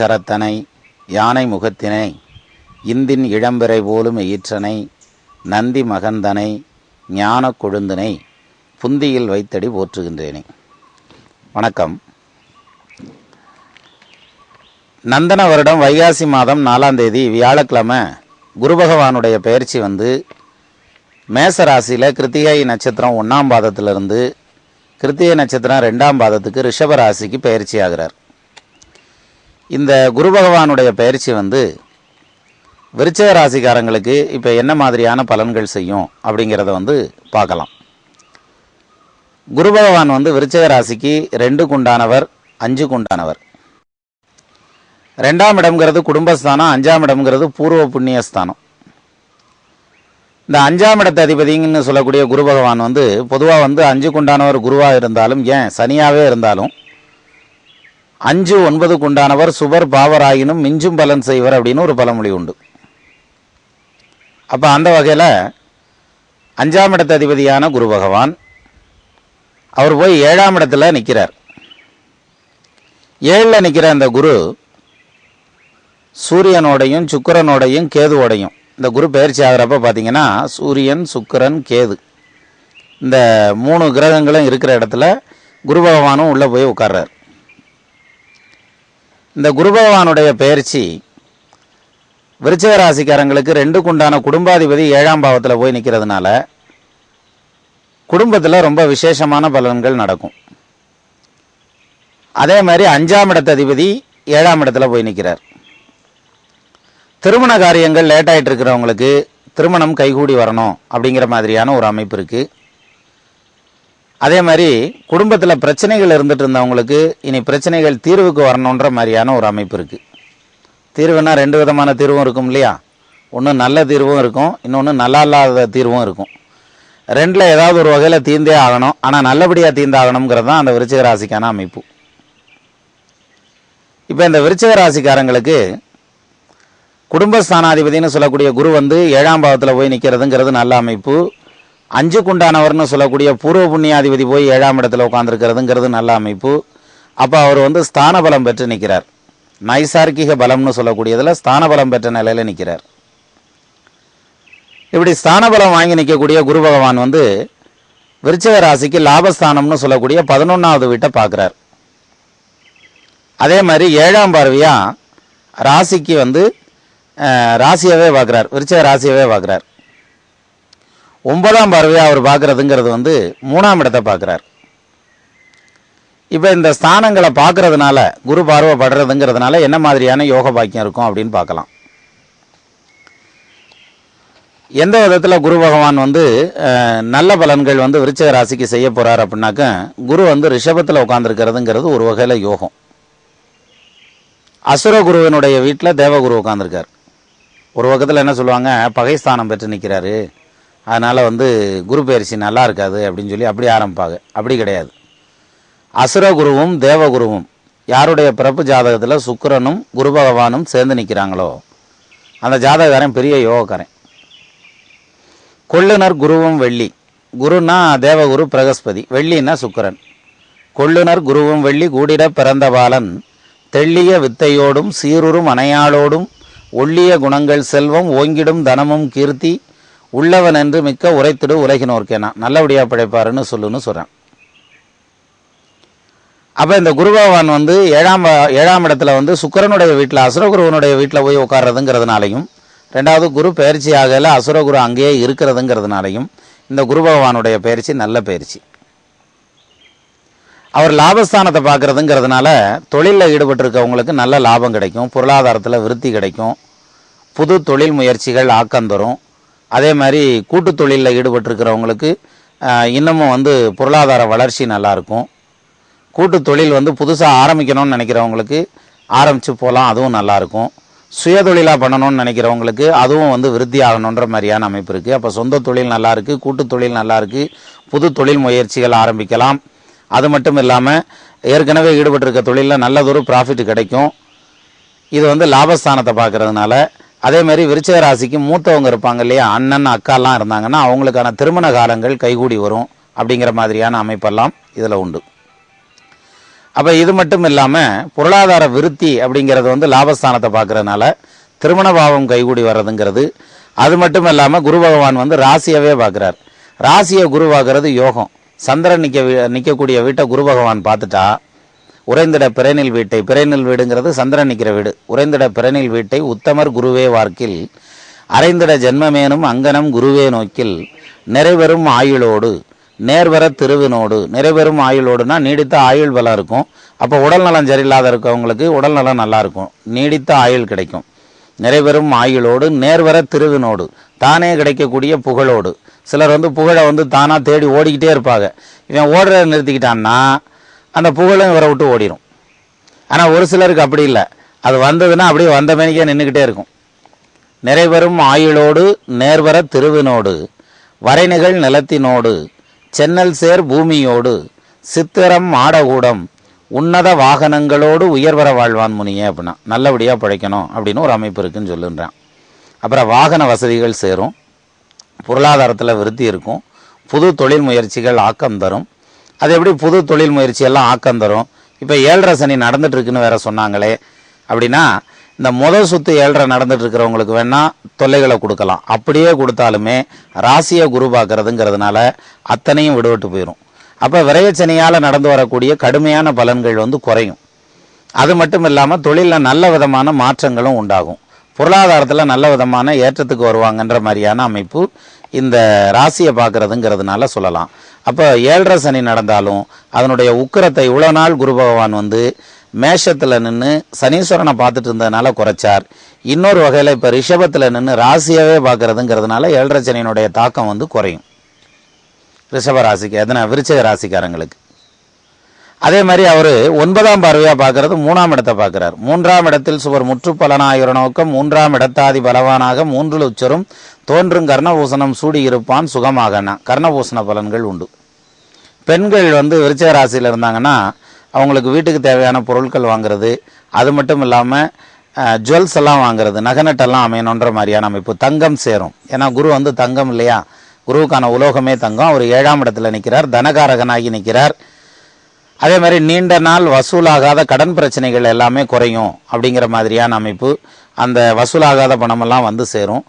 கரத்தனை யானை முகத்தினை இந்தின் இளம்பிறை போலும் ஈற்றனை நந்தி மகந்தனை ஞான கொழுந்தனை புந்தியில் வைத்தடி போற்றுகின்றேனே. வணக்கம். நந்தன வருடம் வைகாசி மாதம் நாலாம் தேதி வியாழக்கிழமை குரு பகவானுடைய பெயர்ச்சி வந்து மேச ராசியில் கிருத்திகை நட்சத்திரம் ஒன்றாம் பாதத்திலிருந்து கிருத்திகை நட்சத்திரம் ரெண்டாம் பாதத்துக்கு ரிஷப ராசிக்கு பெயர்ச்சி ஆகிறார். இந்த குரு பகவானுடைய பெயர்ச்சி வந்து விருச்சக ராசிக்காரங்களுக்கு இப்போ என்ன மாதிரியான பலன்கள் செய்யும் அப்படிங்கிறத வந்து பார்க்கலாம். குரு பகவான் வந்து விருச்சக ராசிக்கு ரெண்டு குண்டானவர் அஞ்சு குண்டானவர் ரெண்டாம் இடம்ங்கிறது குடும்பஸ்தானம் அஞ்சாம் இடம்ங்கிறது பூர்வ புண்ணியஸ்தானம். இந்த அஞ்சாம் இடத்து அதிபதிங்கன்னு சொல்லக்கூடிய குரு பகவான் வந்து பொதுவாக வந்து அஞ்சு குண்டானவர் குருவாக இருந்தாலும் ஏன் சனியாகவே இருந்தாலும் அஞ்சு ஒன்பது குண்டானவர் சுபர் பாவராயினும் மிஞ்சும் பலன் செய்வர் அப்படின்னு ஒரு பழமொழி உண்டு. அப்போ அந்த வகையில் அஞ்சாம் இடத்து அதிபதியான குரு பகவான் அவர் போய் ஏழாம் இடத்துல நிற்கிறார் ஏழில் நிற்கிற அந்த குரு சூரியனோடையும் சுக்கிரனோடையும் கேதுவோடையும் இந்த குரு பயிற்சி ஆகிறப்ப பார்த்தீங்கன்னா சூரியன் சுக்கிரன் கேது இந்த மூணு கிரகங்களும் இருக்கிற இடத்துல குரு பகவானும் உள்ளே போய் உட்கார்றார். இந்த குரு பகவானுடைய பெயர்ச்சி விருச்சிக ராசிக்காரங்களுக்கு ரெண்டுக்கு உண்டான குடும்பாதிபதி ஏழாம் பாவத்தில் போய் நிற்கிறதுனால குடும்பத்தில் ரொம்ப விசேஷமான பலன்கள் நடக்கும். அதே மாதிரி அஞ்சாம் இடத்த அதிபதி ஏழாம் இடத்துல போய் நிற்கிறார் திருமண காரியங்கள் லேட் ஆகிட்டு இருக்கிறவங்களுக்கு திருமணம் கைகூடி வரணும் அப்படிங்கிற மாதிரியான ஒரு அமைப்பு இருக்குது அதே மாதிரி குடும்பத்தில் பிரச்சனைகள் இருந்துட்டு இருந்தவங்களுக்கு இனி பிரச்சனைகள் தீர்வுக்கு வரணுன்ற மாதிரியான ஒரு அமைப்பு இருக்குது தீர்வுனா ரெண்டு விதமான தீர்வும் இருக்கும் இல்லையா? ஒன்று நல்ல தீர்வும் இருக்கும் இன்னொன்று நல்லா இல்லாத தீர்வும் இருக்கும். ரெண்டில் ஏதாவது ஒரு வகையில் தீர்ந்தே ஆகணும். ஆனால் நல்லபடியாக தீர்ந்தாகணுங்கிறது தான் அந்த விருச்சிக ராசிக்கான அமைப்பு. இப்போ இந்த விருச்சிக ராசிக்காரங்களுக்கு குடும்பஸ்தானாதிபதினு சொல்லக்கூடிய குரு வந்து ஏழாம் பாவத்தில் போய் நிற்கிறதுங்கிறது நல்ல அமைப்பு. அஞ்சு குண்டானவர்னு சொல்லக்கூடிய பூர்வ புண்ணியாதிபதி போய் ஏழாம் இடத்துல உட்காந்துருக்கிறதுங்கிறது நல்ல அமைப்பு. அப்போ அவர் வந்து ஸ்தான பலம் பெற்று நிற்கிறார் நைசார்கிக பலம்னு சொல்லக்கூடியதில் ஸ்தான பலம் பெற்ற நிலையில் நிற்கிறார் இப்படி ஸ்தான பலம் வாங்கி நிற்கக்கூடிய குரு பகவான் வந்து விருச்சக ராசிக்கு லாபஸ்தானம்னு சொல்லக்கூடிய பதினொன்றாவது வீட்டை பார்க்குறார். அதே மாதிரி ஏழாம் பார்வையாக ராசிக்கு வந்து ராசியாகவே ராசியவே பார்க்குறார். விருச்சக ராசியவே பார்க்குறார். ஒன்பதாம் பார்வையா அவர் பார்க்குறதுங்கிறது வந்து மூணாம் இடத்தை பார்க்குறார். இப்போ இந்த ஸ்தானங்களை பார்க்கறதுனால குரு பார்வை படுறதுங்கிறதுனால என்ன மாதிரியான யோக பாக்கியம் இருக்கும் அப்படின்னு பார்க்கலாம். எந்த விதத்தில் குரு பகவான் வந்து நல்ல பலன்கள் வந்து விருச்சக ராசிக்கு செய்ய போகிறார் அப்படின்னாக்க குரு வந்து ரிஷபத்தில் உட்காந்துருக்கிறதுங்கிறது ஒரு வகையில் யோகம். அசுர குருவினுடைய வீட்டில் தேவகுரு உட்காந்துருக்கார் ஒரு பக்கத்தில் என்ன சொல்லுவாங்க பகைஸ்தானம் பெற்று நிற்கிறாரு அதனால் வந்து குரு பயிற்சி நல்லா இருக்காது அப்படின்னு சொல்லி அப்படி ஆரம்பிப்பாங்க. அப்படி கிடையாது. அசுர குருவும் தேவகுருவும் யாருடைய பிறப்பு ஜாதகத்தில் சுக்கிரனும் குரு பகவானும் சேர்ந்து நிற்கிறாங்களோ அந்த ஜாதகக்காரன் பெரிய யோகக்காரன். கொள்ளுனர் குருவும் வெள்ளி. குருனா தேவகுரு பிரகஸ்பதி. வெள்ளின்னா சுக்கரன். கொள்ளுனர் குருவும் வெள்ளி கூடிட பிறந்த பாலன். தெள்ளிய வித்தையோடும் சீருறும் அணையாளோடும் ஒள்ளிய குணங்கள் செல்வம் ஓங்கிடும் தனமும் கீர்த்தி உள்ளவன் என்று மிக்க உரைத்திடு உலகினோர்க்கேனா. நல்லபடியாக பிழைப்பாருன்னு சொல்லுன்னு சொல்கிறேன் அப்போ இந்த குரு பகவான் வந்து ஏழாம் ஏழாம் இடத்துல வந்து சுக்கரனுடைய வீட்டில் அசுரகுருவனுடைய வீட்டில் போய் உட்கார்றதுங்கிறதுனாலையும் ரெண்டாவது குரு பயிற்சி ஆகல அசுரகுரு அங்கேயே இருக்கிறதுங்கிறதுனாலையும் இந்த குரு பகவானுடைய பயிற்சி நல்ல பயிற்சி. அவர் லாபஸ்தானத்தை பார்க்குறதுங்கிறதுனால தொழிலில் ஈடுபட்டிருக்கவங்களுக்கு நல்ல லாபம் கிடைக்கும் பொருளாதாரத்தில் விருத்தி கிடைக்கும் புது தொழில் முயற்சிகள் ஆக்கம் தரும் அதே மாதிரி கூட்டு தொழிலில் ஈடுபட்டிருக்கிறவங்களுக்கு இன்னமும் வந்து பொருளாதார வளர்ச்சி நல்லாயிருக்கும். கூட்டு தொழில் வந்து புதுசாக ஆரம்பிக்கணும்னு நினைக்கிறவங்களுக்கு ஆரம்பித்து போகலாம் அதுவும் நல்லாயிருக்கும். சுய தொழிலாக பண்ணணும்னு நினைக்கிறவங்களுக்கு அதுவும் வந்து விருத்தி ஆகணுன்ற மாதிரியான அமைப்பு இருக்குது அப்போ சொந்த தொழில் நல்லாயிருக்கு கூட்டு தொழில் நல்லாயிருக்கு புது தொழில் முயற்சிகள் ஆரம்பிக்கலாம். அது மட்டும் இல்லாமல் ஏற்கனவே ஈடுபட்டிருக்க தொழிலில் நல்லதொரு ப்ராஃபிட் கிடைக்கும். இது வந்து லாபஸ்தானத்தை பார்க்கறதுனால அதே மாதிரி விருச்சிக ராசிக்கு மூத்தவங்க இருப்பாங்க இல்லையா? அண்ணன் அக்காலாம் இருந்தாங்கன்னா அவங்களுக்கான திருமண காலங்கள் கைகூடி வரும் அப்படிங்கிற மாதிரியான அமைப்பெல்லாம் இதில் உண்டு. அப்போ இது மட்டும் இல்லாமல் பொருளாதார விருத்தி அப்படிங்கிறது வந்து லாபஸ்தானத்தை பார்க்குறதுனால திருமண பாவம் கைகூடி வர்றதுங்கிறது. அது மட்டும் இல்லாமல் குரு பகவான் வந்து ராசியவே பார்க்குறார். ராசியை குரு யோகம். சந்திரன் நிற்க நிற்கக்கூடிய வீட்டை குரு பகவான் பார்த்துட்டா உறைந்திட பிறனில் வீட்டை. பிறனில் வீடுங்கிறது சந்திரன் நிற்கிற வீடு. உறைந்திட பிறனில் வீட்டை உத்தமர் குருவே வார்க்கில். அரைந்திட ஜென்மமேனும் அங்கனம் குருவே நோக்கில். நிறைவரும் ஆயுளோடு நேர்வர திருவினோடு. நிறைவரும் ஆயுளோடுனா நீடித்த ஆயுள் பலம் இருக்கும். அப்போ உடல் நலம் சரியில்லாத இருக்கவங்களுக்கு உடல் நலம் நல்லா இருக்கும். நீடித்த ஆயுள் கிடைக்கும். நிறைவரும் ஆயுளோடு நேர்வர திருவினோடு. தானே கிடைக்கக்கூடிய புகழோடு. சிலர் வந்து புகழை வந்து தானாக தேடி ஓடிக்கிட்டே இருப்பாங்க. இவன் ஓடுறத நிறுத்திக்கிட்டான்னா அந்த புகழும் இவரை விட்டு ஓடிடும் ஆனால் ஒரு சிலருக்கு அப்படி இல்லை. அது வந்ததுன்னா அப்படியே வந்த மேனிக்கே நின்றுக்கிட்டே இருக்கும். நிறைவரும் ஆயுளோடு நேர்வர திருவினோடு வரைநிகழ் நிலத்தினோடு சென்னல் சேர் பூமியோடு சித்திரம் ஆடகூடம் உன்னத வாகனங்களோடு உயர்வர வாழ்வான் முனியே அப்படின்னா நல்லபடியாக பிழைக்கணும் அப்படின்னு ஒரு அமைப்பு இருக்குன்னு சொல்லுன்றான். அப்புறம் வாகன வசதிகள் சேரும். பொருளாதாரத்தில் விருத்தி இருக்கும். புது தொழில் முயற்சிகள் ஆக்கம் தரும். அது எப்படி புது தொழில் முயற்சி எல்லாம் ஆக்கம் தரும்? இப்போ ஏழரை சனி நடந்துட்டுருக்குன்னு வேற சொன்னாங்களே. அப்படின்னா இந்த முதல் சுத்து ஏழரை நடந்துட்டு இருக்கிறவங்களுக்கு வேணால் தொல்லைகளை கொடுக்கலாம். அப்படியே கொடுத்தாலுமே ராசியை குரு பார்க்கறதுங்கிறதுனால அத்தனையும் விடுபட்டு போயிடும் அப்போ விரையச்சனியால் நடந்து வரக்கூடிய கடுமையான பலன்கள் வந்து குறையும். அது மட்டும் இல்லாமல் தொழிலில் நல்ல விதமான மாற்றங்களும் உண்டாகும். பொருளாதாரத்தில் நல்ல விதமான ஏற்றத்துக்கு வருவாங்கன்ற மாதிரியான அமைப்பு இந்த ராசியை பார்க்குறதுங்கிறதுனால சொல்லலாம். அப்போ ஏழரை சனி நடந்தாலும் அதனுடைய உக்கிரத்தை இவ்வளோ நாள் குரு பகவான் வந்து மேஷத்தில் நின்று சனீஸ்வரனை பார்த்துட்டு இருந்ததுனால குறைச்சார். இன்னொரு வகையில் இப்போ ரிஷபத்தில் நின்று ராசியாகவே பார்க்குறதுங்கிறதுனால ஏழரை சனியினுடைய தாக்கம் வந்து குறையும். ரிஷப ராசிக்கு எதனா விருச்சக ராசிக்காரங்களுக்கு. அதே மாதிரி அவர் ஒன்பதாம் பார்வையாக பார்க்கறது மூணாம் இடத்தை பார்க்கிறார். மூன்றாம் இடத்தில் சுவர் முற்றுப்பலனாயிர நோக்கம் மூன்றாம் இடத்தாதி பலவானாக மூன்றில் உச்சரும் தோன்றும் கர்ணபூசணம் சூடியிருப்பான் சுகமாகனா. கர்ணபூசண பலன்கள் உண்டு. பெண்கள் வந்து விருச்சிக ராசியில் இருந்தாங்கன்னா அவங்களுக்கு வீட்டுக்கு தேவையான பொருட்கள் வாங்குறது அது மட்டும் இல்லாமல் ஜுவல்ஸ் எல்லாம் வாங்குறது நகநட்டெல்லாம் அமையணுன்ற மாதிரியான அமைப்பு தங்கம் சேரும். ஏன்னா குரு வந்து தங்கம் இல்லையா? குருவுக்கான உலோகமே தங்கம். அவர் ஏழாம் இடத்துல நிற்கிறார் தனகாரகனாகி நிற்கிறார் அதே மாதிரி நீண்ட நாள் வசூலாகாத கடன் பிரச்சனைகள் எல்லாமே குறையும் அப்படிங்கிற மாதிரியான அமைப்பு அந்த வசூலாகாத பணமெல்லாம் வந்து சேரும்.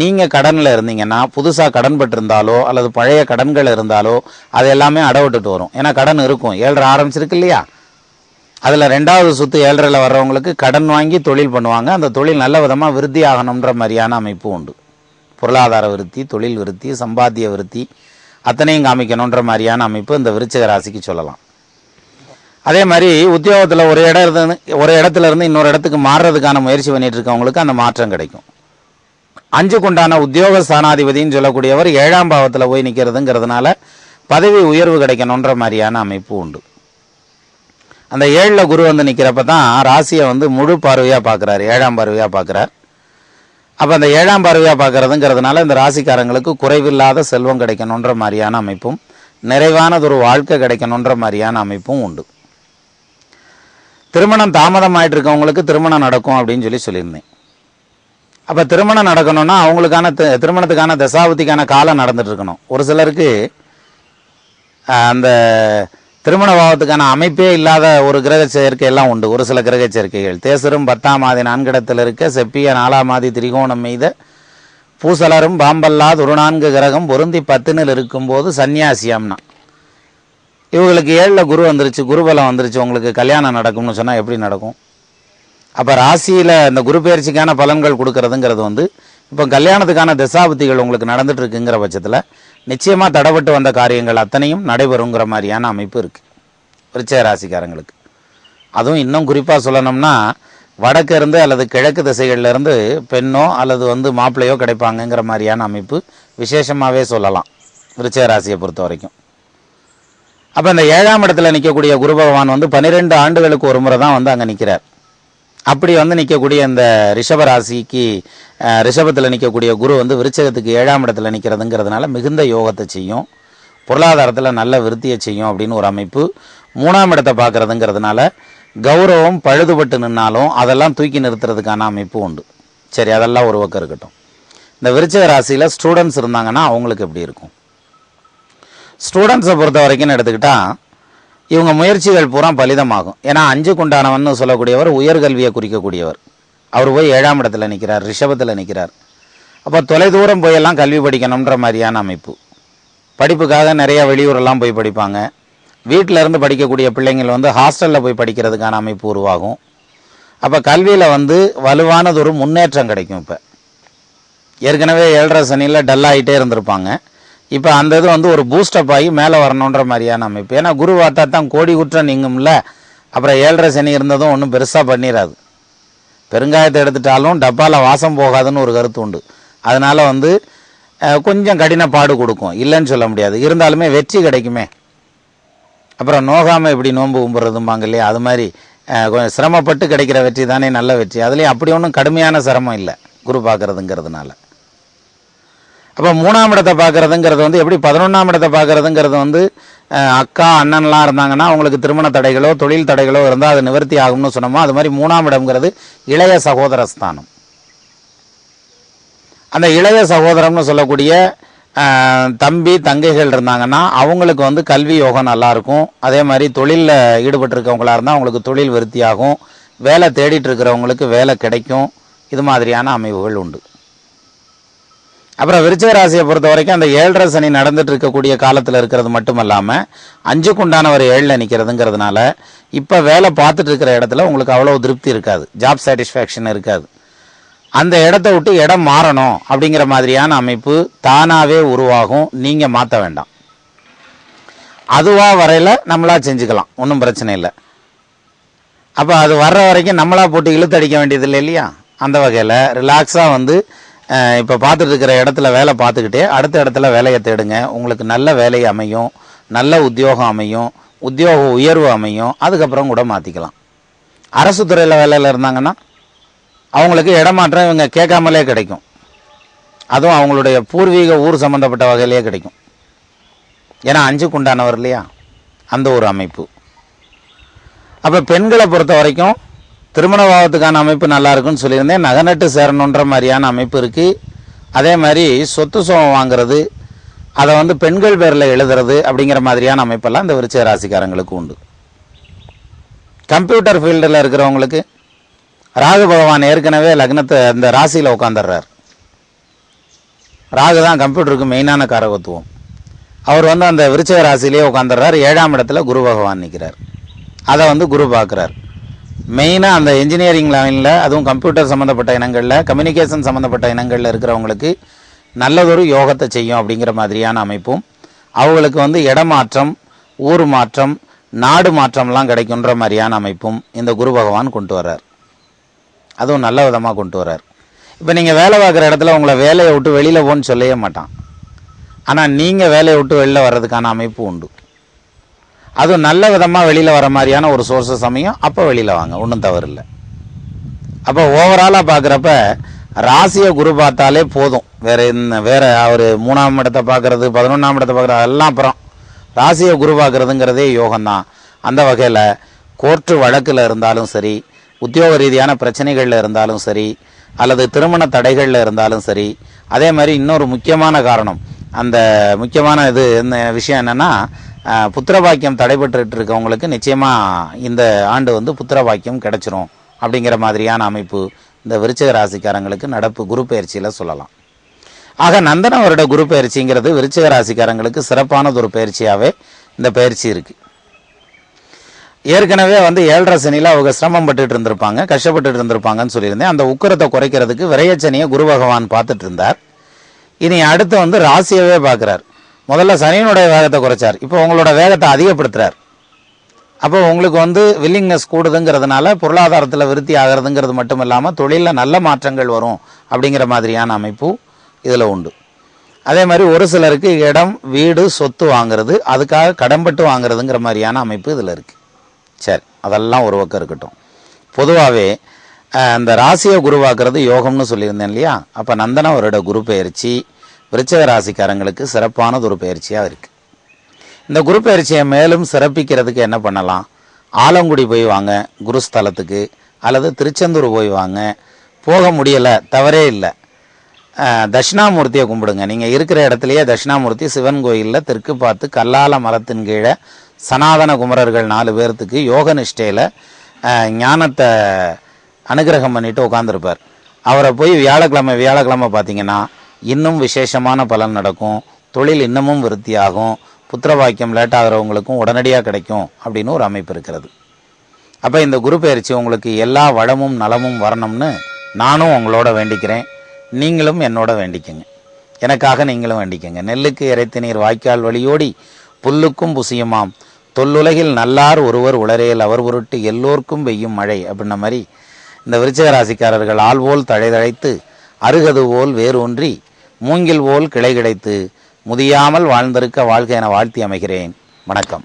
நீங்கள் கடனில் இருந்தீங்கன்னா புதுசாக கடன் பட்டிருந்தாலோ அல்லது பழைய கடன்கள் இருந்தாலோ அது எல்லாமே அடவிட்டுட்டு வரும். ஏன்னா கடன் இருக்கும். ஏழரை ஆரம்பிச்சிருக்கு இல்லையா? அதில் ரெண்டாவது சொத்து ஏழரையில் வர்றவங்களுக்கு கடன் வாங்கி தொழில் பண்ணுவாங்க. அந்த தொழில் நல்ல விதமாக விருத்தி ஆகணுன்ற மாதிரியான அமைப்பு உண்டு. பொருளாதார விருத்தி தொழில் விருத்தி சம்பாத்திய விருத்தி அத்தனையும் காமிக்கணுன்ற மாதிரியான அமைப்பு இந்த விருச்சிக ராசிக்கு சொல்லலாம். அதே மாதிரி உத்தியோகத்தில் ஒரு இடம் இருந்து ஒரு இடத்துல இருந்து இன்னொரு இடத்துக்கு மாறுறதுக்கான முயற்சி பண்ணிட்டு இருக்கவங்களுக்கு அந்த மாற்றம் கிடைக்கும். அஞ்சுக்குண்டான உத்தியோக ஸ்தானாதிபதினு சொல்லக்கூடியவர் ஏழாம் பாவத்தில் போய் நிற்கிறதுங்கிறதுனால பதவி உயர்வு கிடைக்கணுன்ற மாதிரியான அமைப்பு உண்டு. அந்த ஏழில் குரு வந்து நிற்கிறப்ப தான் ராசியை வந்து முழு பார்வையாக பார்க்குறாரு ஏழாம் பார்வையாக பார்க்குறார் அப்போ அந்த ஏழாம் பார்வையாக பார்க்கறதுங்கிறதுனால இந்த ராசிக்காரங்களுக்கு குறைவில்லாத செல்வம் கிடைக்கணுன்ற மாதிரியான அமைப்பும் நிறைவானதொரு வாழ்க்கை கிடைக்கணுன்ற மாதிரியான அமைப்பும் உண்டு. திருமணம் தாமதம் இருக்கவங்களுக்கு திருமணம் நடக்கும் அப்படின்னு சொல்லி சொல்லியிருந்தேன். அப்போ திருமணம் நடக்கணும்னா அவங்களுக்கான திருமணத்துக்கான தசாபதிக்கான காலம் நடந்துட்டு இருக்கணும் ஒரு சிலருக்கு அந்த திருமண பாவத்துக்கான அமைப்பே இல்லாத ஒரு கிரக சேர்க்கை எல்லாம் உண்டு. ஒரு சில கிரக சேர்க்கைகள். தேசரும் பத்தாம் மாதி நான்கிடத்தில் இருக்க செப்பிய நாலாம் மாதி திரிகோணம் மீத பூசலரும் பாம்பல்லாது ஒரு நான்கு கிரகம் பொருந்தி பத்துனில் இருக்கும்போது சன்னியாசியம்னா இவங்களுக்கு ஏழில் குரு வந்துருச்சு குருபலம் வந்துருச்சு உங்களுக்கு கல்யாணம் நடக்கும்னு சொன்னால் எப்படி நடக்கும்? அப்போ ராசியில் இந்த குரு பயிற்சிக்கான பலன்கள் கொடுக்கறதுங்கிறது வந்து இப்போ கல்யாணத்துக்கான திசாபுத்திகள் உங்களுக்கு நடந்துட்டு இருக்குங்கிற பட்சத்தில் நிச்சயமாக தடைப்பட்டு வந்த காரியங்கள் அத்தனையும் நடைபெறுங்கிற மாதிரியான அமைப்பு இருக்குது விருச்சிக ராசிக்காரங்களுக்கு. அதுவும் இன்னும் குறிப்பாக சொல்லணும்னா வடக்கு இருந்து அல்லது கிழக்கு திசைகள்லேருந்து பெண்ணோ அல்லது வந்து மாப்பிள்ளையோ கிடைப்பாங்கங்கிற மாதிரியான அமைப்பு விசேஷமாகவே சொல்லலாம் விருச்சிக ராசியை பொறுத்த வரைக்கும். அப்போ இந்த ஏழாம் இடத்துல நிற்கக்கூடிய குரு பகவான் வந்து பன்னிரெண்டு ஆண்டுகளுக்கு ஒரு முறை தான் வந்து அங்கே நிற்கிறார் அப்படி வந்து நிற்கக்கூடிய இந்த ரிஷப ராசிக்கு ரிஷபத்தில் நிற்கக்கூடிய குரு வந்து விருச்சகத்துக்கு ஏழாம் இடத்துல நிற்கிறதுங்கிறதுனால மிகுந்த யோகத்தை செய்யும். பொருளாதாரத்தில் நல்ல விருத்தியை செய்யும் அப்படின்னு ஒரு அமைப்பு. மூணாம் இடத்தை பார்க்குறதுங்கிறதுனால கௌரவம் பழுதுபட்டு நின்னாலும் அதெல்லாம் தூக்கி நிறுத்துறதுக்கான அமைப்பு உண்டு. சரி அதெல்லாம் ஒரு பக்கம் இருக்கட்டும். இந்த விருச்சக ராசியில் ஸ்டூடெண்ட்ஸ் இருந்தாங்கன்னா அவங்களுக்கு எப்படி இருக்கும்? ஸ்டூடெண்ட்ஸை பொறுத்த வரைக்கும் எடுத்துக்கிட்டால் இவங்க முயற்சிகள் பூரா பலிதமாகும். ஏன்னா அஞ்சு குண்டானவன் சொல்லக்கூடியவர் உயர்கல்வியை குறிக்கக்கூடியவர். அவர் போய் ஏழாம் இடத்துல நிற்கிறார் ரிஷபத்தில் நிற்கிறார் அப்போ தொலைதூரம் போயெல்லாம் கல்வி படிக்கணுன்ற மாதிரியான அமைப்பு. படிப்புக்காக நிறைய வெளியூரெல்லாம் போய் படிப்பாங்க. வீட்டில் இருந்து படிக்கக்கூடிய பிள்ளைங்கள் வந்து ஹாஸ்டலில் போய் படிக்கிறதுக்கான அமைப்பு உருவாகும். அப்போ கல்வியில் வந்து வலுவானது ஒரு முன்னேற்றம் கிடைக்கும் இப்போ. ஏற்கனவே ஏழரை சனியில் டல்லாகிட்டே இருந்திருப்பாங்க. இப்போ அந்த இது வந்து ஒரு பூஸ்டப் ஆகி மேலே வரணுன்ற மாதிரியான அமைப்பு. ஏன்னா குரு வார்த்தா தான் கோடி குற்றம் நீங்கும்ல. அப்புறம் ஏழரை சனி இருந்ததும் ஒன்றும் பெருசாக பண்ணிடாது பெருங்காயத்தை எடுத்துட்டாலும் டப்பாவில் வாசம் போகாதுன்னு ஒரு கருத்து உண்டு. அதனால் வந்து கொஞ்சம் கடின பாடு கொடுக்கும். இல்லைன்னு சொல்ல முடியாது. இருந்தாலுமே வெற்றி கிடைக்குமே. அப்புறம் நோகாமல் இப்படி நோன்பு கும்புறதும்பாங்க இல்லையா? அது மாதிரி கொஞ்சம் சிரமப்பட்டு கிடைக்கிற வெற்றி தானே நல்ல வெற்றி. அதுலேயும் அப்படி ஒன்றும் கடுமையான சிரமம் இல்லை. குரு பார்க்குறதுங்கிறதுனால. அப்போ மூணாம் இடத்தை பார்க்குறதுங்கிறது வந்து எப்படி பதினொன்றாம் இடத்தை பார்க்கறதுங்கிறது வந்து அக்கா அண்ணன்லாம் இருந்தாங்கன்னா அவங்களுக்கு திருமண தடைகளோ தொழில் தடைகளோ இருந்தால் அது நிவர்த்தி ஆகும்னு சொன்னோமோ அது மாதிரி மூணாம் இடம்ங்கிறது இளைய சகோதர ஸ்தானம். அந்த இளைய சகோதரம்னு சொல்லக்கூடிய தம்பி தங்கைகள் இருந்தாங்கன்னா அவங்களுக்கு வந்து கல்வி யோகம் நல்லாயிருக்கும். அதே மாதிரி தொழிலில் ஈடுபட்டிருக்கவங்களாக இருந்தால் அவங்களுக்கு தொழில் விருத்தியாகும். வேலை தேடிட்டு இருக்கிறவங்களுக்கு வேலை கிடைக்கும். இது மாதிரியான அமைவுகள் உண்டு. அப்புறம் விருச்சிக ராசியை பொறுத்த வரைக்கும் அந்த ஏழரை சனி நடந்துட்டு இருக்கக்கூடிய காலத்தில் இருக்கிறது மட்டும் இல்லாமல் அஞ்சுக்குண்டானவர் ஏழில் நிற்கிறதுங்கிறதுனால இப்போ வேலை பார்த்துட்டு இருக்கிற இடத்துல உங்களுக்கு அவ்வளோ திருப்தி இருக்காது. ஜாப் சாட்டிஸ்ஃபேக்ஷன் இருக்காது. அந்த இடத்த விட்டு இடம் மாறணும் அப்படிங்கிற மாதிரியான அமைப்பு தானாகவே உருவாகும். நீங்கள் மாற்ற வேண்டாம். அதுவாக வரையில் நம்மளா செஞ்சுக்கலாம். ஒன்றும் பிரச்சனை இல்லை. அப்போ அது வர்ற வரைக்கும் நம்மளா போட்டு இழுத்தடிக்க வேண்டியது இல்லை இல்லையா? அந்த வகையில் ரிலாக்ஸாக வந்து இப்போ பார்த்துட்டு இருக்கிற இடத்துல வேலை பார்த்துக்கிட்டே அடுத்த இடத்துல வேலையை தேடுங்க. உங்களுக்கு நல்ல வேலை அமையும் நல்ல உத்தியோகம் அமையும் உத்தியோக உயர்வு அமையும் அதுக்கப்புறம் கூட மாற்றிக்கலாம் அரசு துறையில் வேலையில் இருந்தாங்கன்னா அவங்களுக்கு இடமாற்றம் இவங்க கேட்காமலே கிடைக்கும். அதுவும் அவங்களுடைய பூர்வீக ஊர் சம்மந்தப்பட்ட வகையிலேயே கிடைக்கும். ஏன்னா அஞ்சுக்கு உண்டானவர் இல்லையா? அந்த ஒரு அமைப்பு. அப்போ பெண்களை பொறுத்த வரைக்கும் திருமண பாவத்துக்கான அமைப்பு நல்லா இருக்குன்னு சொல்லியிருந்தேன். நகநட்டு சேரணுன்ற மாதிரியான அமைப்பு இருக்குது அதே மாதிரி சொத்து சுகம் வாங்குறது அதை வந்து பெண்கள் பேரில் எழுதுறது அப்படிங்கிற மாதிரியான அமைப்பெல்லாம் இந்த விருச்ச ராசிக்காரங்களுக்கு உண்டு. கம்ப்யூட்டர் ஃபீல்டில் இருக்கிறவங்களுக்கு ராகு பகவான் ஏற்கனவே லக்னத்தை இந்த ராசியில் உட்காந்துடுறார் ராகு தான் கம்ப்யூட்டருக்கு மெயினான காரகத்துவம். அவர் வந்து அந்த விருச்சக ராசியிலேயே உட்காந்துடுறார் ஏழாம் இடத்துல குரு பகவான் நிற்கிறார் அதை வந்து குரு பார்க்குறார். மெயினாக அந்த இன்ஜினியரிங் லைனில் அதுவும் கம்ப்யூட்டர் சம்மந்தப்பட்ட இனங்களில் கம்யூனிகேஷன் சம்மந்தப்பட்ட இனங்களில் இருக்கிறவங்களுக்கு நல்லதொரு யோகத்தை செய்யும் அப்படிங்கிற மாதிரியான அமைப்பும் அவங்களுக்கு வந்து இடமாற்றம் ஊர் மாற்றம் நாடு மாற்றம்லாம் கிடைக்குன்ற மாதிரியான அமைப்பும் இந்த குரு பகவான் கொண்டு வர்றார். அதுவும் நல்ல விதமாக கொண்டு வர்றார். இப்போ நீங்கள் வேலை பார்க்குற இடத்துல உங்களை வேலையை விட்டு வெளியில் போன்னு சொல்லவே மாட்டான். ஆனால் நீங்கள் வேலையை விட்டு வெளியில் வர்றதுக்கான அமைப்பு உண்டு. அதுவும் நல்ல விதமாக வெளியில் வர மாதிரியான ஒரு சோர்ஸஸ் அமையும் அப்போ வெளியில் வாங்க. ஒன்றும் தவறு இல்லை அப்போ ஓவராலாக பார்க்குறப்ப ராசியை குரு பார்த்தாலே போதும். வேறு என்ன வேறு அவர் மூணாம் இடத்தை பார்க்கறது பதினொன்றாம் இடத்தை பார்க்குறது எல்லாம் அப்புறம். ராசியை குரு பார்க்குறதுங்கிறதே யோகம்தான். அந்த வகையில் கோர்ட்டு வழக்கில் இருந்தாலும் சரி உத்தியோக ரீதியான பிரச்சனைகளில் இருந்தாலும் சரி அல்லது திருமண தடைகளில் இருந்தாலும் சரி அதே மாதிரி இன்னொரு முக்கியமான காரணம். அந்த முக்கியமான இது என்ன விஷயம் என்னென்னா புத்திர பாக்கியம் தடைபட்டு இருக்கவங்களுக்கு நிச்சயமாக இந்த ஆண்டு வந்து புத்திர பாக்கியம் கிடைச்சிரும் அப்படிங்கிற மாதிரியான அமைப்பு இந்த விருச்சக ராசிக்காரங்களுக்கு நடப்பு குரு பயிற்சியில் சொல்லலாம். ஆக நந்தன வருட குரு பயிற்சிங்கிறது விருச்சக ராசிக்காரங்களுக்கு சிறப்பானது ஒரு பயிற்சியாகவே இந்த பயிற்சி இருக்குது ஏற்கனவே வந்து ஏழரை சனியில் அவங்க சிரமம் பட்டுட்டு இருந்திருப்பாங்க கஷ்டப்பட்டுட்டு இருந்திருப்பாங்கன்னு சொல்லியிருந்தேன். அந்த உக்கரத்தை குறைக்கிறதுக்கு விரையச்சனியை குரு பகவான் பார்த்துட்டு இருந்தார். இனி அடுத்து வந்து ராசியவே பார்க்குறார். முதல்ல சனியினுடைய வேகத்தை குறைச்சார். இப்போ உங்களோட வேகத்தை அதிகப்படுத்துறார். அப்போ உங்களுக்கு வந்து வில்லிங்னஸ் கூடுதுங்கிறதுனால பொருளாதாரத்தில் விருத்தி ஆகிறதுங்கிறது மட்டும் இல்லாமல் தொழிலில் நல்ல மாற்றங்கள் வரும் அப்படிங்கிற மாதிரியான அமைப்பு இதில் உண்டு. அதே மாதிரி ஒரு சிலருக்கு இடம் வீடு சொத்து வாங்குறது அதுக்காக கடன்பட்டு வாங்குறதுங்கிற மாதிரியான அமைப்பு இதில் இருக்குது சரி அதெல்லாம் ஒரு பக்கம் இருக்கட்டும். பொதுவாகவே அந்த ராசியை குருவாக்குறது யோகம்னு சொல்லியிருந்தேன் இல்லையா? அப்போ நந்தன வருட குரு பயிற்சி விருச்சக ராசிக்காரங்களுக்கு சிறப்பானது ஒரு பயிற்சியாக இருக்குது இந்த குரு பயிற்சியை மேலும் சிறப்பிக்கிறதுக்கு என்ன பண்ணலாம்? ஆலங்குடி போய் வாங்க குருஸ்தலத்துக்கு அல்லது திருச்செந்தூர் போய் வாங்க. போக முடியலை தவறே இல்லை. தட்சிணாமூர்த்தியை கும்பிடுங்க. நீங்கள் இருக்கிற இடத்துலையே தட்சிணாமூர்த்தி சிவன் கோயிலில் தெற்கு பார்த்து கல்லால மரத்தின் கீழே சனாதன குமரர்கள் நாலு பேர்த்துக்கு யோக நிஷ்டையில் ஞானத்தை அனுகிரகம் பண்ணிட்டு உட்காந்துருப்பார் அவரை போய் வியாழக்கிழமை வியாழக்கிழமை பார்த்தீங்கன்னா இன்னும் விசேஷமான பலன் நடக்கும். தொழில் இன்னமும் விருத்தியாகும். புத்திர வாக்கியம் லேட் ஆகிறவங்களுக்கும் உடனடியாக கிடைக்கும் அப்படின்னு ஒரு அமைப்பு இருக்கிறது. அப்போ இந்த குரு பயிற்சி உங்களுக்கு எல்லா வளமும் நலமும் வரணும்னு நானும் உங்களோட வேண்டிக்கிறேன். நீங்களும் என்னோட வேண்டிக்கங்க. எனக்காக நீங்களும் வேண்டிக்கங்க. நெல்லுக்கு இறைத்த நீர் வாய்க்கால் வழியோடி புல்லுக்கும் புசியுமாம். தொல்லுலகில் நல்லார் ஒருவர் உளரேல் அவர் பொருட்டு எல்லோர்க்கும் பெய்யும் மழை அப்படின்ன மாதிரி இந்த விருச்சக ராசிக்காரர்கள் ஆள்வோல் தழைதழைத்து அருகது போல் வேறு ஒன்றி மூங்கில் போல் கிளை கிடைத்து முதியாமல் வாழ்ந்திருக்க வாழ்க்கை என வாழ்த்தி அமைகிறேன். வணக்கம்.